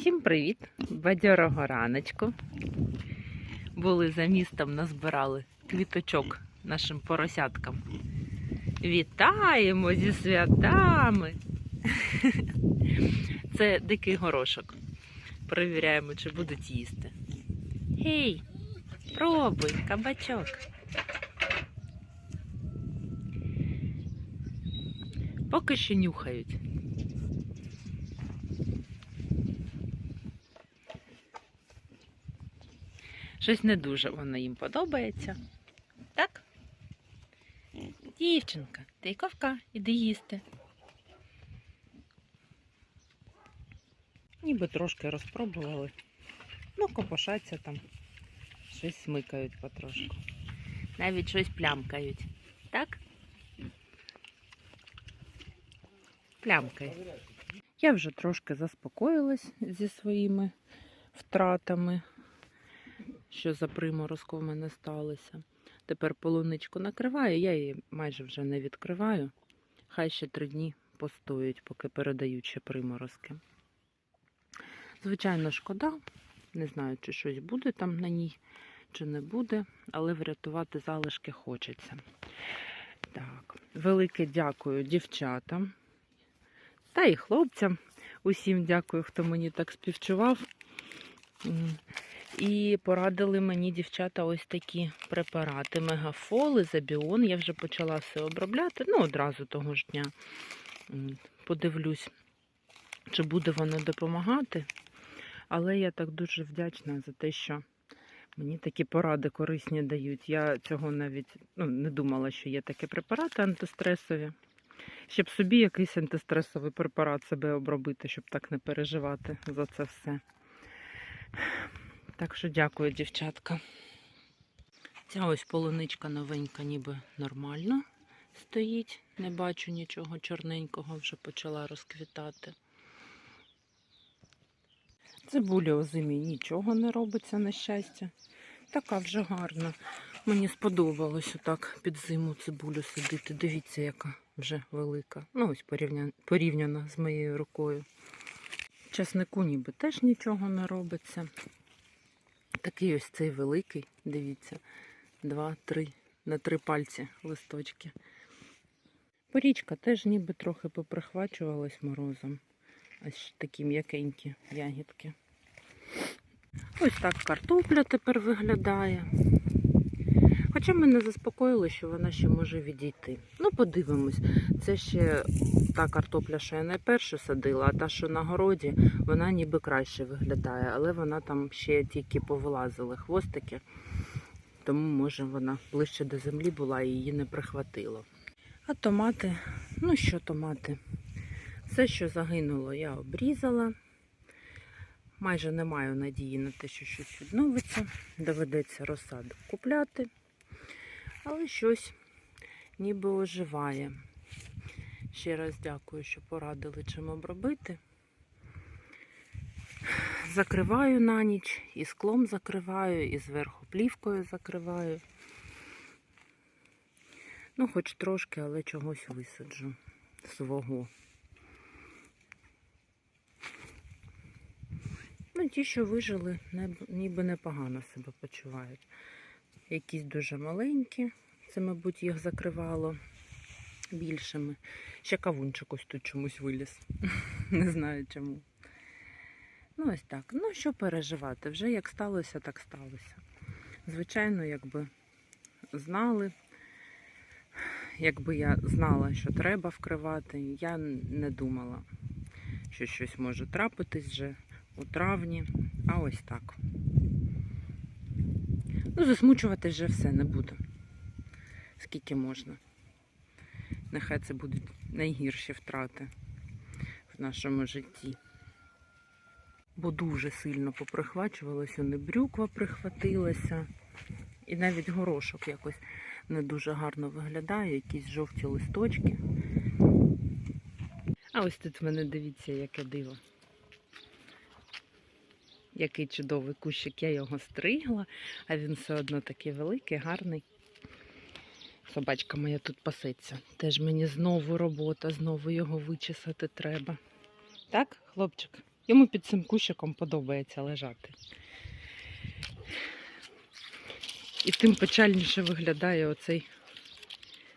Всім привіт! Бадьорого раночку. Були за містом, назбирали квіточок нашим поросяткам. Вітаємо зі святами! Це дикий горошок. Перевіряємо, чи будуть їсти. Гей, пробуй, кабачок. Поки що нюхають. Щось не дуже воно їм подобається. Так? Дівчинка, тиковка, іди їсти. Ніби трошки розпробували. Ну, копошаться там, щось смикають потрошку. Навіть щось плямкають. Так? Плямкають. Я вже трошки заспокоїлась зі своїми втратами що за приморозку в мене сталося. Тепер полуничку накриваю, я її майже вже не відкриваю. Хай ще три дні постоять, поки передають ще приморозки. Звичайно, шкода. Не знаю, чи щось буде там на ній, чи не буде, але врятувати залишки хочеться. Так, велике дякую дівчатам та і хлопцям. Усім дякую, хто мені так співчував. І порадили мені дівчата ось такі препарати. Мегафол, Забіон. Я вже почала все обробляти. Ну, одразу того ж дня. Подивлюсь, чи буде воно допомагати. Але я так дуже вдячна за те, що мені такі поради корисні дають. Я цього навіть ну, не думала, що є такі препарати антистресові. Щоб собі якийсь антистресовий препарат себе обробити, щоб так не переживати за це все. Так що дякую, дівчатка. Ця ось полуничка новенька, ніби нормально стоїть. Не бачу нічого чорненького, вже почала розквітати. Цибуля у зимі нічого не робиться, на щастя. Така вже гарна. Мені сподобалось отак під зиму цибулю сидити. Дивіться, яка вже велика. Ну, ось порівняно, порівняно з моєю рукою. Часнику ніби теж нічого не робиться. Такий ось цей великий, дивіться, два-три на три пальці листочки. Порічка теж ніби трохи поприхвачувалась морозом. Ось такі м'якенькі ягідки. Ось так картопля тепер виглядає. Хоча мене заспокоїло, що вона ще може відійти. Ну, подивимось. Це ще та картопля, що я найперше садила, а та, що на городі, вона ніби краще виглядає, але вона там ще тільки повилазили хвостики, тому, може, вона ближче до землі була і її не прихватило. А томати, ну що томати? Все, що загинуло, я обрізала. Майже не маю надії на те, що щось відновиться. Доведеться розсаду купляти. Але щось ніби оживає. Ще раз дякую, що порадили чим обробити. Закриваю на ніч, і склом закриваю, і зверху плівкою закриваю. Ну, хоч трошки, але чогось висаджу свого. Ну, ті, що вижили, ніби непогано себе почувають. Якісь дуже маленькі, це, мабуть, їх закривало більшими. Ще кавунчик ось тут чомусь виліз. Не знаю чому. Ну, ось так. Ну, що переживати? Вже як сталося, так сталося. Звичайно, якби знали, якби я знала, що треба вкривати, я не думала, що щось може трапитись вже у травні. А ось так. Ну, засмучувати вже все не буду. Скільки можна. Нехай це будуть найгірші втрати в нашому житті. Бо дуже сильно поприхвачувалося, не брюква прихватилася. І навіть горошок якось не дуже гарно виглядає, якісь жовті листочки. А ось тут в мене дивіться, яке диво. Який чудовий кущик, я його стригла, а він все одно такий великий, гарний. Собачка моя тут пасеться. Теж мені знову робота, знову його вичесати треба. Так, хлопчик? Йому під цим кущиком подобається лежати. І тим печальніше виглядає оцей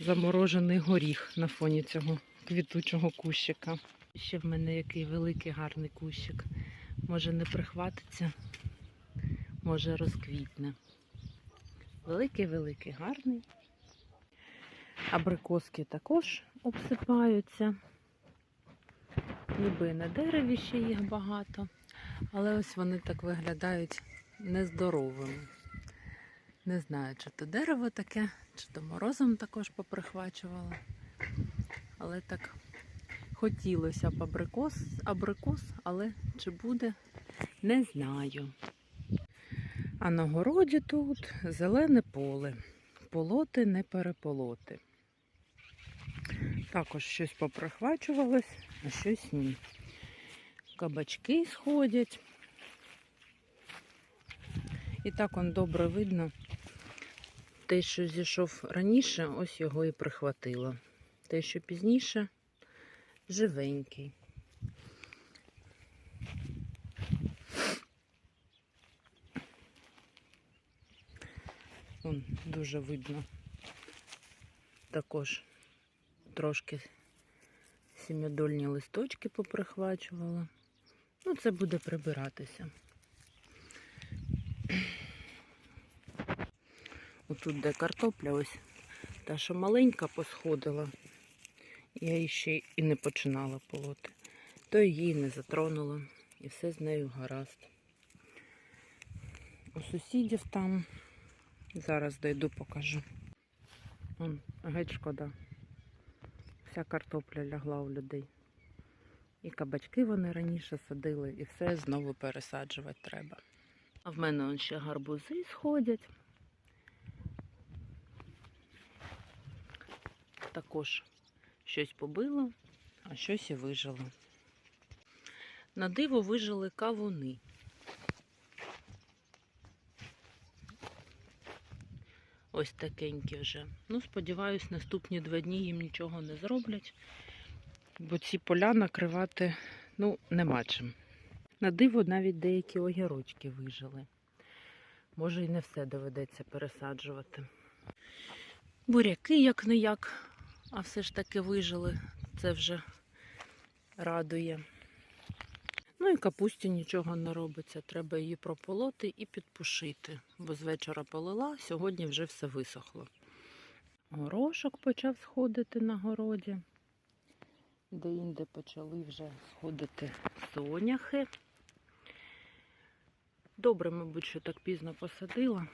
заморожений горіх на фоні цього квітучого кущика. Ще в мене який великий гарний кущик. Може не прихватиться, може розквітне. Великий-великий, гарний. Абрикоски також обсипаються. Ніби на дереві ще їх багато, але ось вони так виглядають нездоровими. Не знаю, чи то дерево таке, чи то морозом також поприхвачувало. Але так хотілося б абрикос, абрикос, але чи буде, не знаю. А на городі тут зелене поле. Полоти не переполоти. Також щось поприхвачувалось, а щось ні. Кабачки сходять. І так он добре видно. Те, що зійшов раніше, ось його і прихватило. Те, що пізніше, живенький. Вон дуже видно. Також трошки сім'ядольні листочки поприхвачувала. Ну, це буде прибиратися. Отут де картопля ось та, що маленька посходила, я її ще і не починала полоти, то її не затронула і все з нею гаразд. У сусідів там зараз дойду покажу. Вон, геть шкода. Вся картопля лягла у людей. І кабачки вони раніше садили, і все знову пересаджувати треба. А в мене он ще гарбузи сходять. Також щось побило, а щось і вижило. На диво вижили кавуни. Ось такенькі вже. Ну, сподіваюсь, наступні два дні їм нічого не зроблять, бо ці поля накривати ну, нема чим. На диво навіть деякі огірочки вижили. Може і не все доведеться пересаджувати. Буряки як не як, а все ж таки вижили. Це вже радує. Ну і капусті нічого не робиться. Треба її прополоти і підпушити. Бо з вечора полила, сьогодні вже все висохло. Горошок почав сходити на городі. Де-інде почали вже сходити соняхи. Добре, мабуть, що так пізно посадила.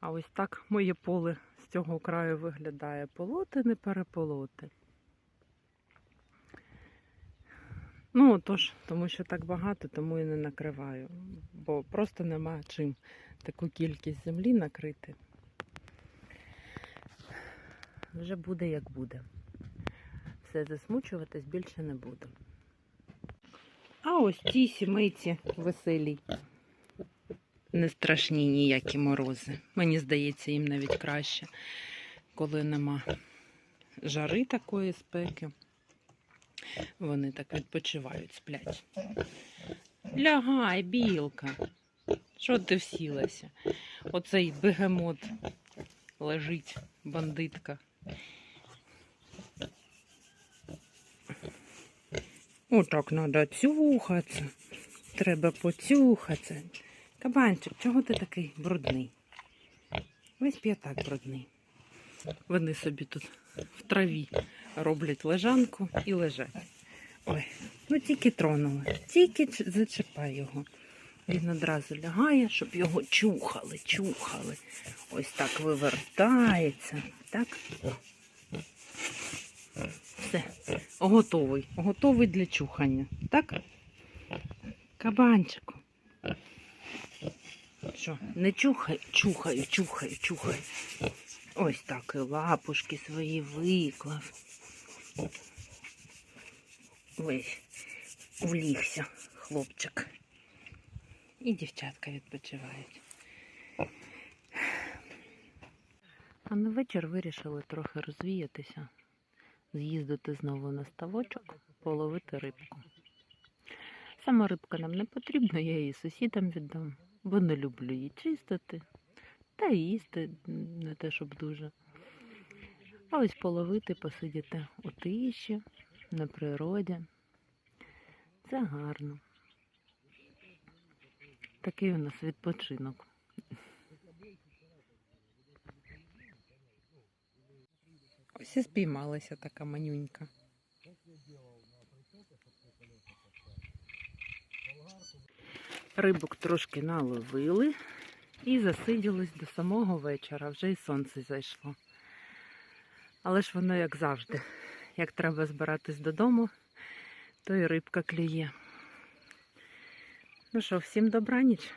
А ось так моє поле з цього краю виглядає. Полоти, не переполоти. Ну, тож, тому що так багато, тому і не накриваю. Бо просто нема чим таку кількість землі накрити. Вже буде як буде. Все засмучуватись більше не буду. А ось ці сімейці веселі. Не страшні ніякі морози. Мені здається, їм навіть краще, коли нема жари такої спеки. Вони так відпочивають, сплять. Лягай, білка. Що ти всілася? Оцей бегемот лежить, бандитка. Отак треба цюхатися. Треба поцюхатися. Кабанчик, чого ти такий брудний? Весь п'ятак брудний. Вони собі тут в траві роблять лежанку і лежать. Ой, ну тільки тронули, тільки зачепай його. Він одразу лягає, щоб його чухали, чухали. Ось так вивертається. Так. Все, готовий. Готовий для чухання. Так? Кабанчику. Що, не чухай, чухаю, чухаю, чухаю. Ось так і лапушки свої виклав. Ось, влігся хлопчик. І дівчатка відпочивають. А на вечір вирішили трохи розвіятися, з'їздити знову на ставочок, половити рибку. Сама рибка нам не потрібна, я її сусідам віддам, бо не люблю її чистити. Та їсти не те, щоб дуже. А ось половити, посидіти у тиші, на природі. Це гарно. Такий у нас відпочинок. Ось і спіймалася така манюнька. Рибок трошки наловили і засиділись до самого вечора, вже й сонце зайшло. Але ж воно як завжди. Як треба збиратись додому, то і рибка клює. Ну що, всім добраніч.